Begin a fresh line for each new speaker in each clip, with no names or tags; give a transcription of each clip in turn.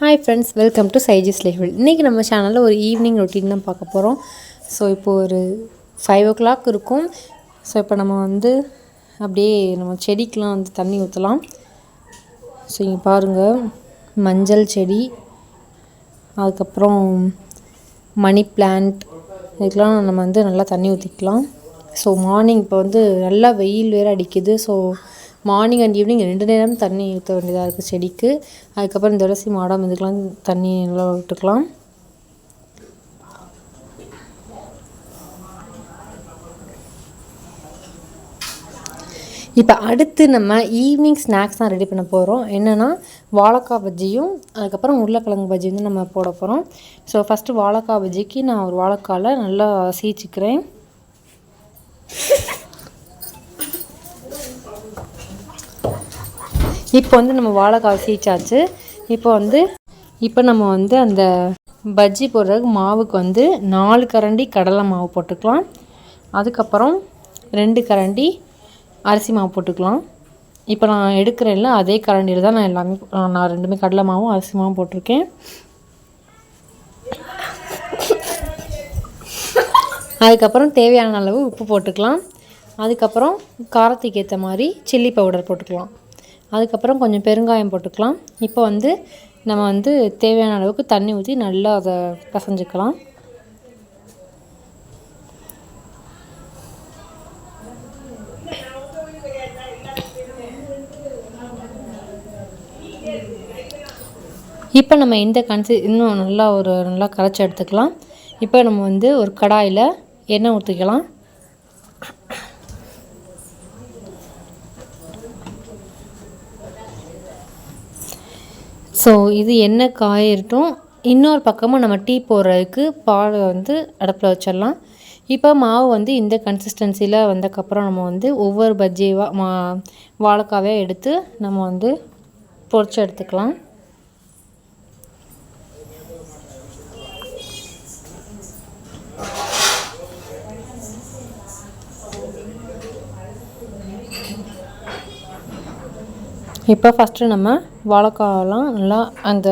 Hi friends welcome to Saiji's life இன்றைக்கி நம்ம சேனலில் ஒரு ஈவினிங் ரொட்டீன் தான் பார்க்க போகிறோம் ஸோ இப்போது ஒரு ஃபைவ் ஓ கிளாக் இருக்கும். ஸோ இப்போ நம்ம வந்து அப்படியே நம்ம செடிக்கெலாம் வந்து தண்ணி ஊற்றலாம் ஸோ இங்கே பாருங்கள் மஞ்சள் செடி அதுக்கப்புறம் மணி பிளான்ட் இதுக்கெலாம் நம்ம வந்து நல்லா தண்ணி ஊற்றிக்கலாம் ஸோ மார்னிங் இப்போ வந்து நல்லா வெயில் வேறு அடிக்குது. ஸோ மார்னிங் அண்ட் ஈவினிங் ரெண்டு நேரம் தண்ணி ஊற்ற வேண்டியதாக இருக்குது செடிக்கு. அதுக்கப்புறம் துளசி மாடம் இதுக்கெலாம் தண்ணி நல்லா விட்டுக்கலாம் இப்போ அடுத்து நம்ம ஈவினிங் ஸ்நாக்ஸ் தான் ரெடி பண்ண போகிறோம் என்னென்னா வாழைக்காய் பஜ்ஜியும் அதுக்கப்புறம் உருளைக்கிழங்கு பஜ்ஜி வந்து நம்ம போட போகிறோம் ஸோ ஃபஸ்ட்டு வாழைக்காய் பஜ்ஜிக்கு நான் ஒரு வாழைக்காயில் நல்லா சீச்சிக்கிறேன். இப்போ வந்து நம்ம வாழைக்காய் சீச்சாச்சு. இப்போ வந்து இப்போ நம்ம வந்து அந்த பஜ்ஜி போடுறதுக்கு மாவுக்கு வந்து நாலு கரண்டி கடலை மாவு போட்டுக்கலாம். அதுக்கப்புறம் ரெண்டு கரண்டி அரிசி மாவு போட்டுக்கலாம். இப்போ நான் எடுக்கிறேன்ல அதே கரண்டியில் தான் நான் எல்லாமே நான் ரெண்டுமே கடலை மாவும் அரிசி மாவும் போட்டிருக்கேன். அதுக்கப்புறம் தேவையான அளவு உப்பு போட்டுக்கலாம். அதுக்கப்புறம் காரத்துக்கு ஏற்ற மாதிரி சில்லி பவுடர் போட்டுக்கலாம். அதுக்கப்புறம் கொஞ்சம் பெருங்காயம் போட்டுக்கலாம். இப்போ வந்து நம்ம வந்து தேவையான அளவுக்கு தண்ணி ஊற்றி நல்லா அதை பசஞ்சிக்கலாம். இப்போ நம்ம இந்த கன்சி இன்னும் நல்லா ஒரு நல்லா கரைச்சி எடுத்துக்கலாம். இப்போ நம்ம வந்து ஒரு கடாயில் எண்ணெய் ஊற்றிக்கலாம் ஸோ இது எண்ணெய் காயிரட்டும் இன்னொரு பக்கமும் நம்ம டீ போடுறதுக்கு பால் வந்து அடுப்பில் வச்சிடலாம். இப்போ மாவு வந்து இந்த கன்சிஸ்டன்சியில் வந்ததுக்கப்புறம் நம்ம வந்து ஒவ்வொரு பஜ்ஜியாக மா வாழைக்காவே எடுத்து நம்ம வந்து பொறிச்சு எடுத்துக்கலாம். இப்போ ஃபஸ்ட்டு நம்ம வாழைக்காவெல்லாம் நல்லா அந்த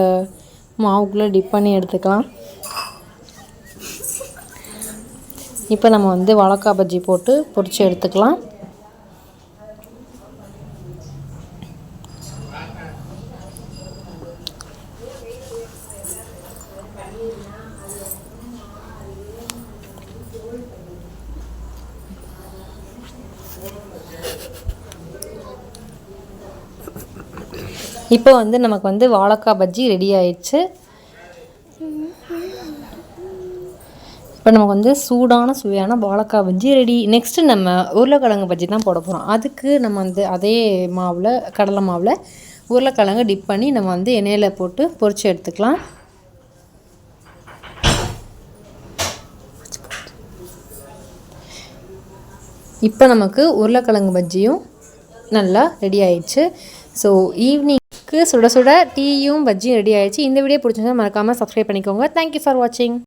மாவுக்குள்ளே டிப் பண்ணி எடுத்துக்கலாம். இப்போ நம்ம வந்து வாழைக்காய் பஜ்ஜி போட்டு பொரித்து எடுத்துக்கலாம். இப்போ வந்து நமக்கு வந்து வாழைக்காய் பஜ்ஜி ரெடி ஆயிடுச்சு. இப்போ நமக்கு வந்து சூடான சுவையான வாழைக்காய் பஜ்ஜி ரெடி நெக்ஸ்ட்டு நம்ம உருளைக்கிழங்கு பஜ்ஜி தான் போட போகிறோம் அதுக்கு நம்ம வந்து அதே மாவில் கடலை மாவில் உருளைக்கிழங்கு டிப் பண்ணி நம்ம வந்து எண்ணெயில் போட்டு பொறிச்சு எடுத்துக்கலாம். இப்போ நமக்கு உருளைக்கிழங்கு பஜ்ஜியும் நல்லா ரெடி ஆயிடுச்சு. ஸோ ஈவினிங் சுட சுட டீயும் பஜ்ஜியும் ரெடி ஆயிடுச்சு. இந்த வீடியோ பிடிச்சிருந்தா மறக்காமல் சப்ஸ்கிரைப் பண்ணிக்கோங்க. தேங்க்யூ ஃபார் வாட்சிங்